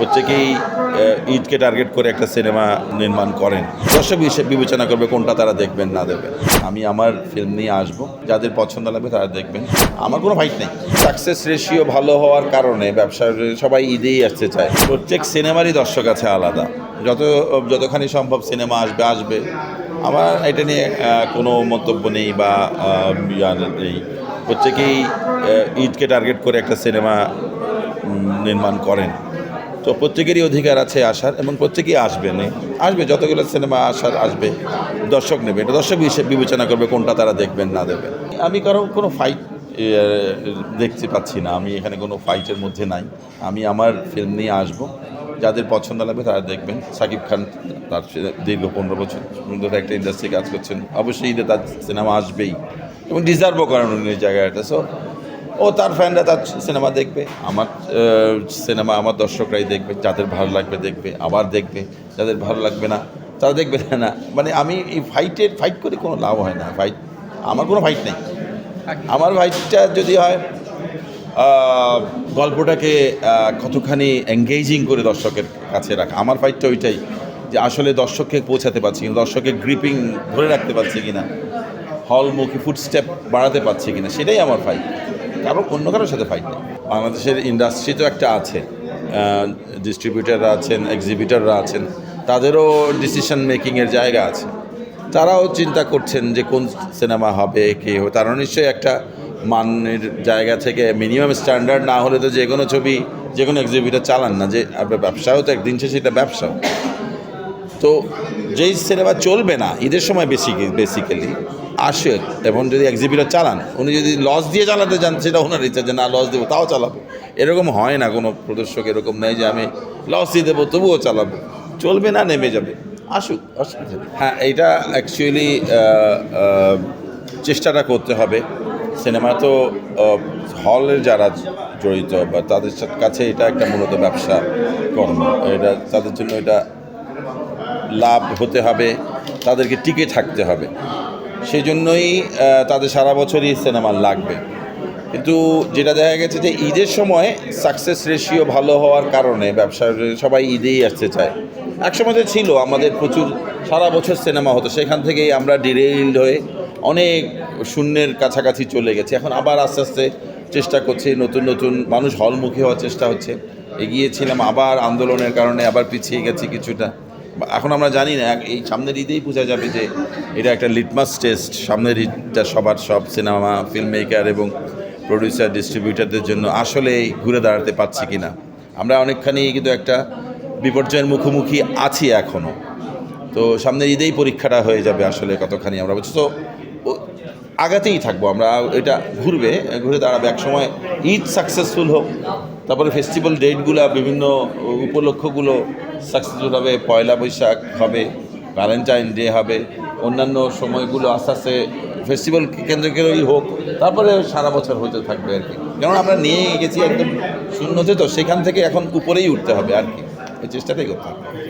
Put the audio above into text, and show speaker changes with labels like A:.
A: প্রত্যেকেই ঈদকে টার্গেট করে একটা সিনেমা নির্মাণ করেন। দর্শক হিসেবে বিবেচনা করবে কোনটা তারা দেখবেন, না দেখবেন। আমি আমার ফিল্ম নিয়ে আসব, যাদের পছন্দ লাগবে তারা দেখবেন। আমার কোনো ফাইট নেই। সাকসেস রেশিও ভালো হওয়ার কারণে ব্যবসার সবাই ঈদেই আসতে চায়। প্রত্যেক সিনেমারই দর্শক আছে আলাদা। যত, যতখানি সম্ভব সিনেমা আসবে আসবে। আমার এটা নিয়ে কোনো মন্তব্য নেই বা নেই। প্রত্যেকেই ঈদকে টার্গেট করে একটা সিনেমা নির্মাণ করেন। তো প্রত্যেকেরই অধিকার আছে আসার এবং প্রত্যেকেই আসবেন আসবে, যতগুলো সিনেমা আসার আসবে, দর্শক নেবে। এটা দর্শক হিসেবে বিবেচনা করবে কোনটা তারা দেখবেন, না দেখবেন। আমি কারও কোনো ফাইট দেখতে পাচ্ছি না। আমি এখানে কোনো ফাইটের মধ্যে নাই। আমি আমার ফিল্ম নিয়ে আসব। যাদের পছন্দ লাগবে তারা দেখবেন। সাকিব খান তার দীর্ঘ পনেরো বছর ধরে একটা ইন্ডাস্ট্রি কাজ করছেন। অবশ্যই ঈদে তার সিনেমা আসবেই। এবং ডিজার্ভও করেন উনি জায়গাটা সো ও তার ফ্যানরা তার সিনেমা দেখবে, আমার সিনেমা আমার দর্শকরাই দেখবে, যাদের ভালো লাগবে দেখবে, আবার দেখবে, যাদের ভালো লাগবে না, তারা দেখবে না মানে আমি এই ফাইটের ফাইট করে কোনো লাভ হয় না ফাইট আমার কোনো ফাইট নেই। আমার ফাইটটা যদি হয় গল্পটাকে কতখানি এঙ্গেজিং করে দর্শকের কাছে রাখা, আমার ফাইটটা ওইটাই, যে আসলে দর্শককে পৌঁছাতে পারছি কিনা, দর্শকের গ্রিপিং ধরে রাখতে পারছি কিনা হলমুখী ফুটস্টেপ বাড়াতে পারছি কিনা, সেটাই আমার ফাইট কারণ অন্য কারোর সাথে ফাইট নেই। বাংলাদেশের ইন্ডাস্ট্রি তো একটা আছে। ডিস্ট্রিবিউটাররা আছেন এক্সিবিটাররা আছেন, তাদেরও ডিসিশন মেকিংয়ের জায়গা আছে। তারাও চিন্তা করছেন যে কোন সিনেমা হবে, কে হবে। তারা নিশ্চয়ই একটা মানের জায়গা থেকে মিনিমাম স্ট্যান্ডার্ড না হলে তো যে কোনো ছবি, যে কোনো এক্সিবিটার চালান না। যে ব্যবসাও তো একদিন শেষে এটা ব্যবসাও। তো যেই সিনেমা চলবে না, ঈদের সময় বেশি বেসিক্যালি আসে এবং যদি এক্সিবিটার চালান, উনি যদি লস দিয়ে চালাতে চান, সেটা ওনার ইচ্ছা যে না লস দেবো, তাও চালাবো। এরকম হয় না, কোনো প্রদর্শক এরকম নেই যে আমি লস দিয়ে দেবো, তবুও চালাবো। চলবে না, নেমে যাবে। আসুক অসুবিধা। হ্যাঁ এইটা অ্যাকচুয়ালি চেষ্টাটা করতে হবে। সিনেমা তো হলের যারা জড়িত বা তাদের কাছে এটা একটা মূলত ব্যবসা কর্ম। এটা তাদের জন্য এটা লাভ হতে হবে, তাদেরকে টিকে থাকতে হবে। সেই জন্যই তাদের সারা বছরই সিনেমা লাগবে। কিন্তু যেটা দেখা গেছে যে ঈদের সময় সাকসেস রেশিও ভালো হওয়ার কারণে ব্যবসার, সবাই ঈদেই আসতে চায়। একসময় তো ছিল, আমাদের প্রচুর, সারা বছর সিনেমা হতো। সেখান থেকেই আমরা ডিরেইলড হয়ে অনেক শূন্যের কাছাকাছি চলে গেছি। এখন আবার আস্তে আস্তে চেষ্টা করছি, নতুন নতুন মানুষ হলমুখী হওয়ার চেষ্টা হচ্ছে। এগিয়েছিলাম, আবার আন্দোলনের কারণে আবার পিছিয়ে গেছি কিছুটা। এখন আমরা জানি না এই সামনের ঈদেই বোঝা যাবে যে এটা একটা লিটমাস টেস্ট সামনের ঈদটা সবার সব সিনেমা ফিল্ম মেকার এবং প্রডিউসার ডিস্ট্রিবিউটারদের জন্য আসলে ঘুরে দাঁড়াতে পারছি কি না আমরা অনেকখানি কিন্তু একটা বিপর্যয়ের মুখোমুখি আছি এখনও তো সামনের ঈদেই পরীক্ষাটা হয়ে যাবে আসলে কতখানি আমরা বলছি তো আগাতেই থাকব। আমরা এটা ঘুরবে, ঘুরে দাঁড়াবে। এক সময় ঈদ সাকসেসফুল হোক তারপরে ফেস্টিভ্যাল ডেটগুলো বিভিন্ন উপলক্ষগুলো সাকসেসফুল হবে, পয়লা বৈশাখ হবে ভ্যালেন্টাইন ডে হবে, অন্যান্য সময়গুলো আস্তে আস্তে ফেস্টিভ্যাল কেন্দ্র করেই হোক, তারপরে সারা বছর হতে থাকবে আর কি। যেমন আমরা নিয়ে গেছি একদম শূন্যতে তো সেখান থেকে এখন উপরেই উঠতে হবে আর কি। এই চেষ্টাটাই করতে হবে।